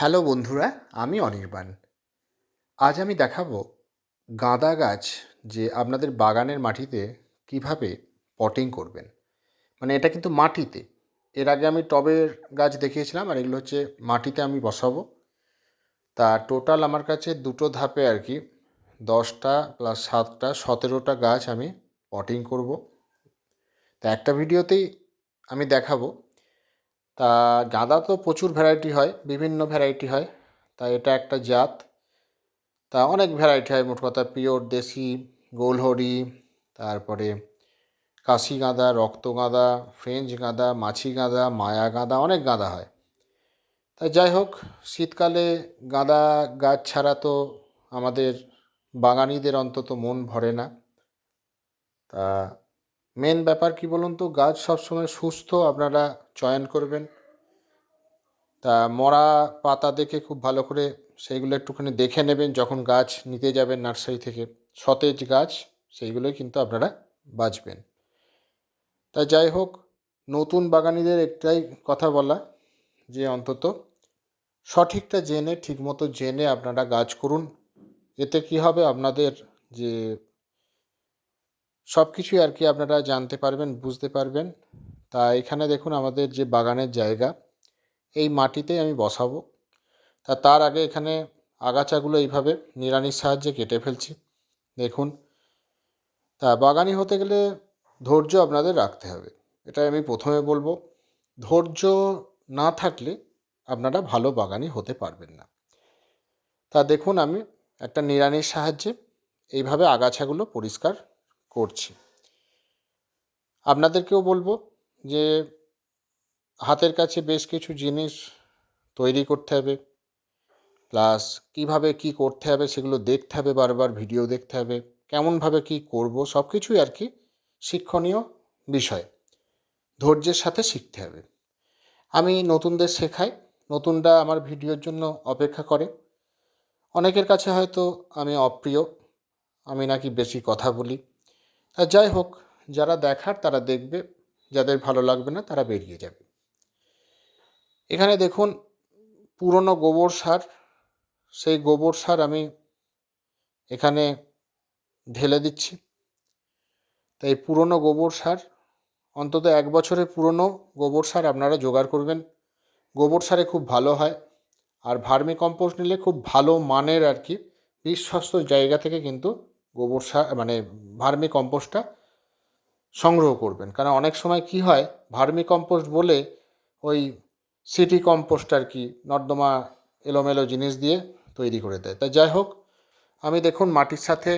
Hello বন্ধুরা, আমি অনির্বাণ। আজ আমি দেখাবো গাঁদা গাছ যে আপনাদের বাগানের মাটিতে কীভাবে পটিং করবেন। মানে এটা কিন্তু মাটিতে। এর আগে আমি টবের গাছ দেখিয়েছিলাম আর এগুলো হচ্ছে মাটিতে আমি বসাবো। তা টোটাল আমার কাছে দুটো ধাপে আর কি, দশটা প্লাস সাতটা, সতেরোটা গাছ আমি পটিং করব। তা একটা ভিডিওতেই আমি দেখাবো তা গাঁদা তো প্রচুর ভ্যারাইটি হয়, বিভিন্ন ভ্যারাইটি হয়, তা এটা একটা জাত। তা অনেক ভ্যারাইটি হয়, মোট কথা পিওর দেশি, গোলহরি, তারপরে কাশি গাঁদা, রক্ত গাঁদা, ফ্রেঞ্চ গাঁদা, মাছি গাঁদা, মায়া গাঁদা, অনেক গাঁদা হয়। তা যাই হোক, শীতকালে গাঁদা গাছ ছাড়া তো আমাদের বাগানিদের অন্তত মন ভরে না। তা মেন ব্যাপার কি বলুন তো? গাছ সবসময় সুস্থ, আপনারা চয়ন করবেন। তা মরা পাতা দেখে খুব ভালো করে সেইগুলো একটুখানি দেখে নেবেন যখন গাছ নিতে যাবেন নার্সারি থেকে। সতেজ গাছ, সেইগুলোই কিন্তু আপনারা বাঁচবেন। তা যাই হোক, নতুন বাগানিদের একটাই কথা বলা, যে অন্তত সঠিকটা জেনে, ঠিকমতো জেনে আপনারা গাছ করুন। এতে কি হবে? আপনাদের যে সব কিছুই আর কি আপনারা জানতে পারবেন, বুঝতে পারবেন। তা এখানে দেখুন আমাদের যে বাগানের জায়গা, এই মাটিতেই আমি বসাবো। তা তার আগে এখানে আগাছাগুলো এইভাবে নিড়ানির সাহায্যে কেটে ফেলছি। দেখুন, তা বাগানি হতে গেলে ধৈর্য আপনাদের রাখতে হবে। এটাই আমি প্রথমে বলব। ধৈর্য না থাকলে আপনারা ভালো বাগানি হতে পারবেন না। তা দেখুন আমি একটা নিড়ানির সাহায্যে এইভাবে আগাছাগুলো পরিষ্কার করছি। আপনাদেরকেও বলব যে হাতের কাছে বেশ কিছু জিনিস তৈরি করতে হবে, প্লাস কীভাবে কি করতে হবে সেগুলো দেখতে হবে, বারবার ভিডিও দেখতে হবে, কেমনভাবে কি করব সব কিছুই আর কি শিক্ষণীয় বিষয়। ধৈর্যের সাথে শিখতে হবে। আমি নতুনদের শেখাই, নতুনরা আমার ভিডিওর জন্য অপেক্ষা করে। অনেকের কাছে হয়তো আমি অপ্রিয়, আমি নাকি বেশি কথা বলি। আর যাই হোক, যারা দেখার তারা দেখবে, যাদের ভালো লাগবে না তারা বেরিয়ে যাবে। এখানে দেখুন, পুরনো গোবর সার, সেই গোবর সার আমি এখানে ঢেলে দিচ্ছি। তাই পুরনো গোবর সার, অন্তত এক বছরের পুরনো গোবর সার আপনারা জোগাড় করবেন। গোবর সারে খুব ভালো হয়, আর ভার্মি কম্পোস্ট নিলে খুব ভালো মানের আর কি, বিশ্বস্ত জায়গা থেকে কিন্তু গোবর সার মানে ভার্মি কম্পোস্টটা সংগ্রহ করবেন। কারণ অনেক সময় কি হয়, ভার্মি কম্পোস্ট বলে ওই সিটি কম্পোস্ট আর কি, নর্দমা এলোমেলো জিনিস দিয়ে তৈরি করে দেয়। তা যাই হোক, আমি দেখুন মাটির সাথে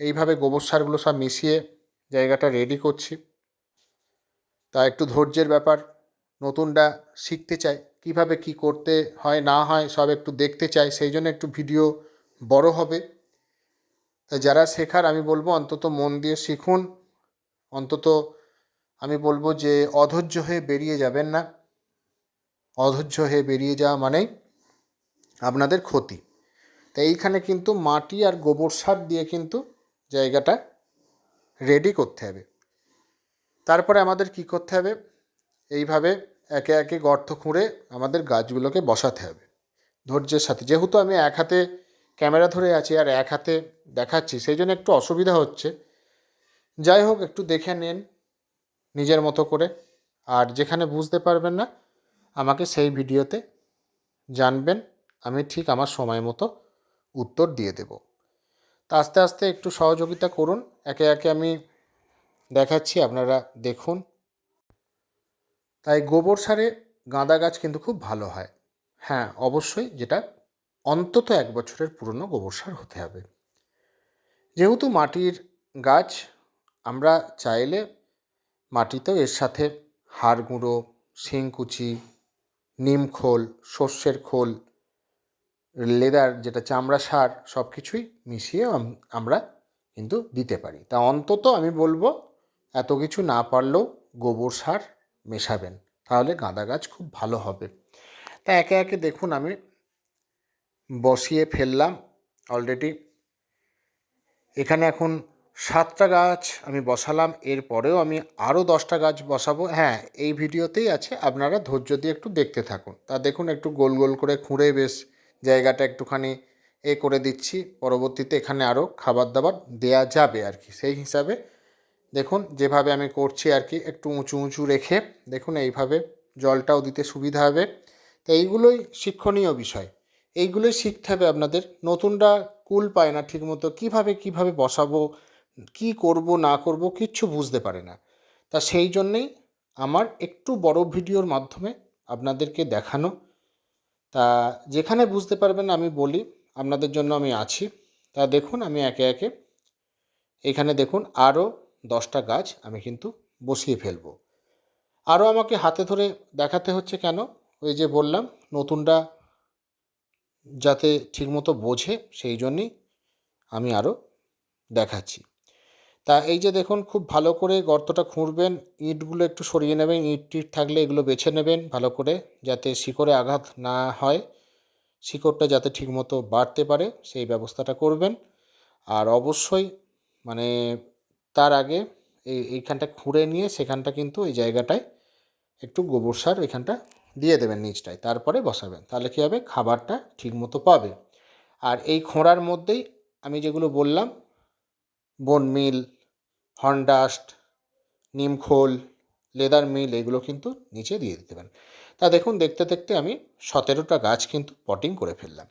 এইভাবে গোবর সারগুলো সব মিশিয়ে জায়গাটা রেডি করছি। তা একটু ধৈর্যের ব্যাপার, নতুনটা শিখতে চাই, কীভাবে কি করতে হয়, না হয়, সব একটু দেখতে চাই, সেই জন্য একটু ভিডিও বড় হবে। তা যারা শেখার, আমি বলব অন্তত মন দিয়ে শিখুন। অন্তত আমি বলব যে অধৈর্য হয়ে বেরিয়ে যাবেন না। অধৈর্য হয়ে বেরিয়ে যাওয়া মানেই আপনাদের ক্ষতি। তাই এইখানে কিন্তু মাটি আর গোবর সার দিয়ে কিন্তু জায়গাটা রেডি করতে হবে। তারপরে আমাদের কি করতে হবে? এইভাবে একে একে গর্ত খুঁড়ে আমাদের গাছগুলোকে বসাতে হবে। ধৈর্যের সাথে। যেহেতু আমি এক হাতে ক্যামেরা ধরে আছি আর এক হাতে দেখাচ্ছি, সেই জন্য একটু অসুবিধা হচ্ছে। যাই হোক, একটু দেখে নিন নিজের মতো করে। আর যেখানে বুঝতে পারবেন না, আমাকে সেই ভিডিওতে জানবেন, আমি ঠিক আমার সময় মতো উত্তর দিয়ে দেব। তা আস্তে আস্তে একটু সহযোগিতা করুন, একে একে আমি দেখাচ্ছি, আপনারা দেখুন। তাই গোবর সারে গাঁদা গাছ কিন্তু খুব ভালো হয়। হ্যাঁ অবশ্যই যেটা অন্তত এক বছরের পুরনো গোবর সার হতে হবে। যেহেতু মাটির গাছ, আমরা চাইলে মাটিতেও এর সাথে হাড় গুঁড়ো, শিংকুচি, নিম খোল, সর্ষের খোল, লেদার যেটা চামড়া সার সব কিছুই মিশিয়ে আমরা কিন্তু দিতে পারি। তা অন্তত আমি বলব, এত কিছু না পারলেও গোবর সার মেশাবেন, তাহলে গাঁদা গাছ খুব ভালো হবে। তা একে একে দেখুন আমি বসিয়ে ফেললাম অলরেডি এখানে এখন সাতটা গাছ আমি বসালাম, এরপরেও আমি আরও দশটা গাছ বসাবো। হ্যাঁ এই ভিডিওতেই আছে, আপনারা ধৈর্য দিয়ে একটু দেখতে থাকুন। তা দেখুন, একটু গোল গোল করে খুঁড়ে বেশ জায়গাটা একটুখানি এ করে দিচ্ছি। পরবর্তীতে এখানে আরও খাবার দাবার দেয়া যাবে আর কি। সেই হিসাবে দেখুন, যেভাবে আমি করছি আর কি, একটু উঁচু উঁচু রেখে দেখুন, এইভাবে জলটাও দিতে সুবিধা হবে। তো এইগুলোই শিক্ষণীয় বিষয়। এইগুলোই শিখতে হবে আপনাদের। নতুনরা কুল পায় না ঠিকমতো। কীভাবে কীভাবে বসাবো, কি করব, না করব কিচ্ছু বুঝতে পারে না। তা সেই জন্যেই আমার একটু বড় ভিডিওর মাধ্যমে আপনাদেরকে দেখানো। তা যেখানে বুঝতে পারবেন আমি বলি, আপনাদের জন্য আমি আছি। তা দেখুন, আমি একে একে এখানে দেখুন, আরও দশটা গাছ আমি কিন্তু বসিয়ে ফেলব। আরও আমাকে হাতে ধরে দেখাতে হচ্ছে কেন? ওই যে বললাম, নতুনরা যাতে ঠিকমতো বোঝে, সেই জন্যই আমি আরও দেখাচ্ছি। তা এই যে দেখুন, খুব ভালো করে গর্তটা খুঁড়বেন, ইঁটগুলো একটু সরিয়ে নেবেন, ইঁট টিট থাকলে এগুলো বেছে নেবেন ভালো করে, যাতে শিকড়ে আঘাত না হয়। শিকড়টা যাতে ঠিকমতো বাড়তে পারে, সেই ব্যবস্থাটা করবেন। আর অবশ্যই মানে তার আগে এই, এইখানটা খুঁড়ে নিয়ে সেখানটা কিন্তু এই জায়গাটায় একটু গোবর সার এখানটা দিয়ে দেবেন নিচটায়, তারপরে বসাবেন। তাহলে কী হবে? খাবারটা ঠিকমতো পাবে। আর এই খোঁড়ার মধ্যেই আমি যেগুলো বললাম বোন মিল হর্নডাস্ট নিমখোল লেদার মিল এগুলো কিন্তু নিচে দিয়ে দিতে পারেন। তা দেখুন, দেখতে দেখতে আমি সতেরোটা গাছ কিন্তু পটিং করে ফেললাম।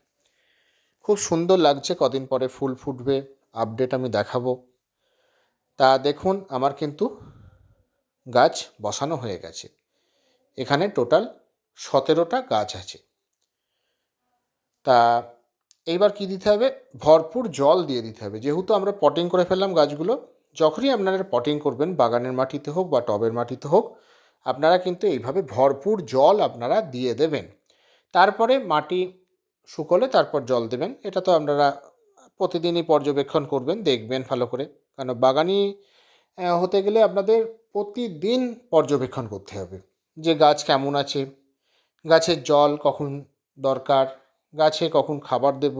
খুব সুন্দর লাগছে কদিন পরে ফুল ফুটবে আপডেট আমি দেখাবো। তা দেখুন, আমার কিন্তু গাছ বসানো হয়ে গেছে। এখানে টোটাল সতেরোটা গাছ আছে। তা এইবার কি দিতে হবে? ভরপুর জল দিয়ে দিতে হবে। যেহেতু আমরা পটিং করে ফেললাম গাছগুলো, যখনই আপনারা পটিং করবেন, বাগানের মাটিতে হোক বা টবের মাটিতে হোক, আপনারা কিন্তু এইভাবে ভরপুর জল আপনারা দিয়ে দেবেন। তারপরে মাটি শুকোলে তারপর জল দেবেন। এটা তো আপনারা প্রতিদিনই পর্যবেক্ষণ করবেন, দেখবেন ভালো করে। কারণ বাগানি হতে গেলে আপনাদের প্রতিদিন পর্যবেক্ষণ করতে হবে যে গাছ কেমন আছে। গাছের জল কখন দরকার, গাছে কখন খাবার দেব,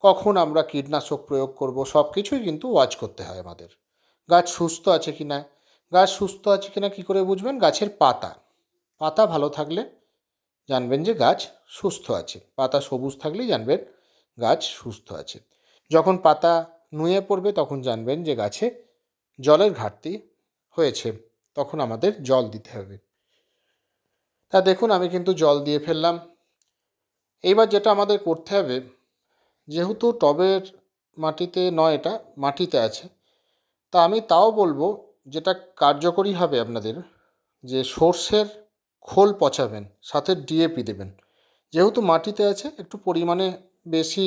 কখন আমরা কীটনাশক প্রয়োগ করব, সব কিছুই কিন্তু ওয়াচ করতে হয় আমাদের। গাছ সুস্থ আছে কি না, গাছ সুস্থ আছে কি না কী করে বুঝবেন? গাছের পাতা। পাতা ভালো থাকলে জানবেন যে গাছ সুস্থ আছে। পাতা সবুজ থাকলেই জানবেন গাছ সুস্থ আছে। যখন পাতা নুয়ে পড়বে তখন জানবেন যে গাছে জলের ঘাটতি হয়েছে, তখন আমাদের জল দিতে হবে। তা দেখুন, আমি কিন্তু জল দিয়ে ফেললাম। এইবার যেটা আমাদের করতে হবে, যেহেতু টবের মাটিতে নয় এটা মাটিতে আছে, তা আমি তাও বলব যেটা কার্যকরী হবে আপনাদের, যে সর্ষের খোল পচাবেন, সাথে ডিএপি দেবেন। যেহেতু মাটিতে আছে, একটু পরিমাণে বেশি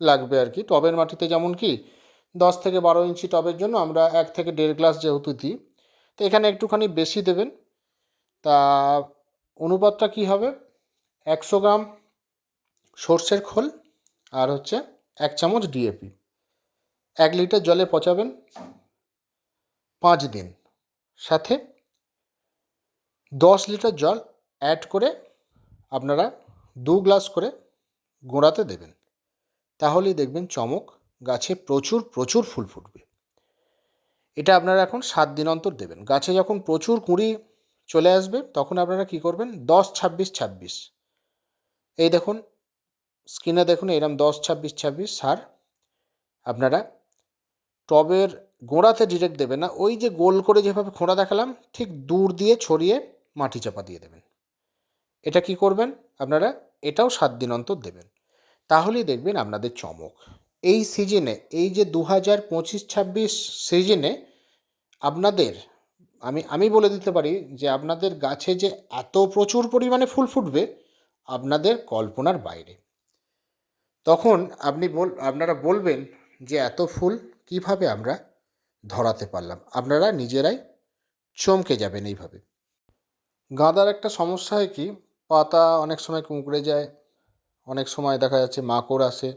লাগবে আর কি। টবের মাটিতে যেমন কি, দশ থেকে বারো ইঞ্চি টবের জন্য আমরা এক থেকে দেড় গ্লাস যেহেতু দিই, তো এখানে একটুখানি বেশি দেবেন। তা অনুপাতটা কী হবে? একশো গ্রাম সর্ষের খোল আর হচ্ছে এক চামচ ডিএপি এক লিটার জলে পচাবেন পাঁচ দিন। সাথে দশ লিটার জল অ্যাড করে আপনারা দু গ্লাস করে গোড়াতে দেবেন। তাহলেই দেখবেন চমক গাছে প্রচুর প্রচুর ফুল ফুটবে। এটা আপনারা এখন সাত দিন অন্তর দেবেন। গাছে যখন প্রচুর কুঁড়ি চলে আসবে, তখন আপনারা কি করবেন? দশ, ছাব্বিশ ছাব্বিশ। এই দেখুন, স্ক্রিনে দেখুন, এরম দশ, ছাব্বিশ ছাব্বিশ, সার। আপনারা টবের গোড়াতে ডিরেক্ট দেবেন না, ওই যে গোল করে যেভাবে খোঁড়া দেখালাম, ঠিক দূর দিয়ে ছড়িয়ে মাটি চাপা দিয়ে দেবেন। এটা কি করবেন? আপনারা এটাও সাত দিন অন্তর দেবেন। তাহলেই দেখবেন আপনাদের চমক। এই সিজনে, এই যে দু হাজার পঁচিশ, ছাব্বিশ সিজনে আপনাদের আমি আমি বলে দিতে পারি যে আপনাদের গাছে যে এত প্রচুর পরিমাণে ফুল ফুটবে, আপনাদের কল্পনার বাইরে। তখন আপনি বল, আপনারা বলবেন যে এত ফুল কীভাবে আমরা ধরাতে পারলাম? আপনারা নিজেরাই চমকে যাবেন এইভাবে। গাঁদার একটা সমস্যা হয় কি, পাতা অনেক সময় কুঁকড়ে যায়, অনেক সময় দেখা যাচ্ছে মাকড় আসে।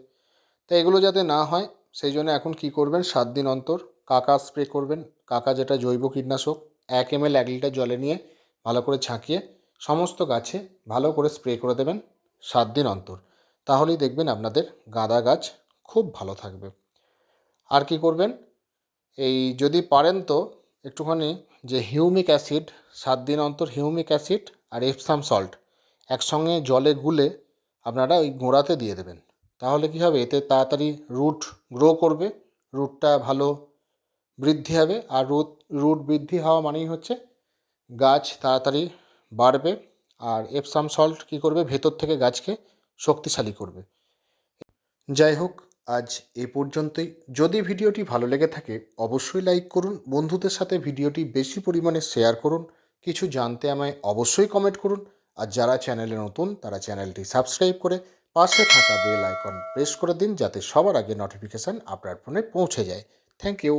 তো এগুলো যাতে না হয়, সেই জন্য এখন কি করবেন, সাত দিন অন্তর কাকা স্প্রে করবেন। কাকা যেটা জৈব কীটনাশক এক এম এল এক লিটার জলে নিয়ে ভালো করে ছাঁকিয়ে সমস্ত গাছে ভালো করে স্প্রে করে দেবেন সাত দিন অন্তর। তাহলেই দেখবেন আপনাদের গাঁদা গাছ খুব ভালো থাকবে। আর কি করবেন? এই যদি পারেন তো একটুখানি যে হিউমিক অ্যাসিড, সাত দিন অন্তর হিউমিক অ্যাসিড আর এপসাম সল্ট একসঙ্গে জলে গুলে আপনারা ওই গোড়াতে দিয়ে দেবেন। তাহলে কী হবে? এতে তাড়াতাড়ি রুট গ্রো করবে, রুটটা ভালো বৃদ্ধি হবে আর রুট রুট বৃদ্ধি হওয়া মানেই হচ্ছে গাছ তাড়াতাড়ি বাড়বে আর এপসাম সল্ট কী করবে? ভেতর থেকে গাছকে শক্তিশালী করবে। যাই হোক, আজ এ পর্যন্তই। যদি ভিডিওটি ভালো লেগে থাকে, অবশ্যই লাইক করুন। বন্ধুদের সাথে ভিডিওটি বেশি পরিমাণে শেয়ার করুন। কিছু জানতে আমায় অবশ্যই কমেন্ট করুন। আর যারা চ্যানেলে নতুন, তারা চ্যানেলটি সাবস্ক্রাইব করে পাশে থাকা বেল আইকন প্রেস করে দিন যাতে সবার আগে নোটিফিকেশান আপনার ফোনে পৌঁছে যায়। Thank you